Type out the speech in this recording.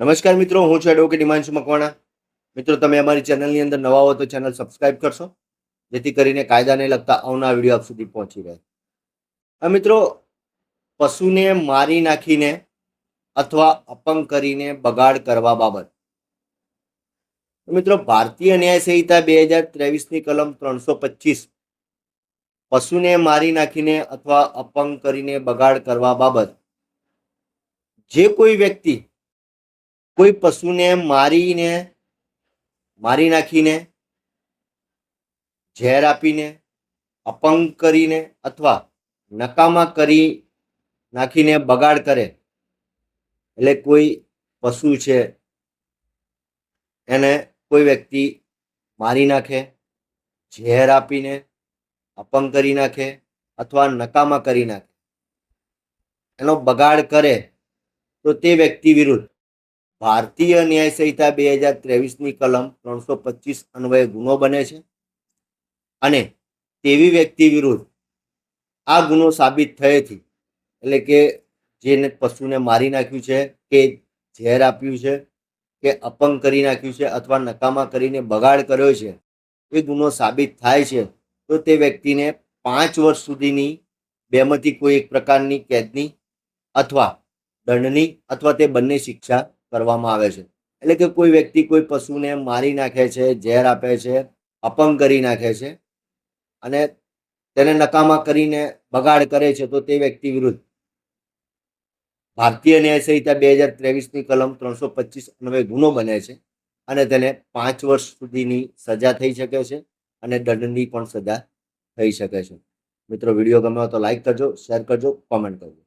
નમસ્કાર મિત્રો, હું છું એડવોકેટ હિમાંશુ મકવાણા. મિત્રો, તમે અમારી ચેનલની અંદર નવા હો તો ચેનલ સબસ્ક્રાઇબ કરશો, જેથી કરીને કાયદાને લગતા આવના વીડિયો આપ સુધી પહોંચી રહે. આ મિત્રો, પશુને મારી નાખીને અથવા અપંગ કરીને બગાડ કરવા બાબત. મિત્રો, ભારતીય ન્યાય સંહિતા બે હજાર ત્રેવીસની કલમ ત્રણસો પચીસ પશુને મારી નાખીને અથવા અપંગ કરીને બગાડ કરવા બાબત. જે કોઈ વ્યક્તિ કોઈ પશુને મારીને, મારી નાખીને, ઝેર આપીને, અપંગ કરીને અથવા નકામા કરી નાખીને બગાડ કરે, એટલે કોઈ પશુ છે, એને કોઈ વ્યક્તિ મારી નાખે, ઝેર આપીને અપંગ કરી નાખે અથવા નકામા કરી નાખે, એનો બગાડ કરે, તો તે વ્યક્તિ વિરુદ્ધ ભારતીય ન્યાય સંહિતા બે હજાર ત્રેવીસની કલમ ત્રણસો પચીસ અન્વયે ગુનો બને છે અને તેવી વ્યક્તિ વિરુદ્ધ આ ગુનો સાબિત થયેથી એટલે કે જેને પશુને મારી નાખ્યું છે કે ઝેર આપ્યું છે કે અપંગ કરી નાખ્યું છે અથવા નકામા કરીને બગાડ કર્યો છે, એ ગુનો સાબિત થાય છે, તો તે વ્યક્તિને પાંચ વર્ષ સુધીની બેમાંથી કોઈ એક પ્રકારની કેદની અથવા દંડની અથવા તે બંને શિક્ષા કરવામાં આવે છે. એટલે કે કોઈ વ્યક્તિ કોઈ પશુને મારી નાખે છે, ઝેર આપે છે, અપંગ કરી નાખે છે અને તેને નકામા કરીને બગાડ કરે છે, તો તે વ્યક્તિ વિરુદ્ધ. ભારતીય ન્યાય સંહિતા બે હજાર ત્રેવીસની કલમ ત્રણસો પચીસ અન્વયે ગુનો બને છે અને તેને પાંચ વર્ષ સુધીની સજા થઈ શકે છે અને દંડની પણ સજા થઈ શકે છે. મિત્રો, વીડિયો ગમ્યો તો લાઈક કરજો, શેર કરજો, કોમેન્ટ કરજો.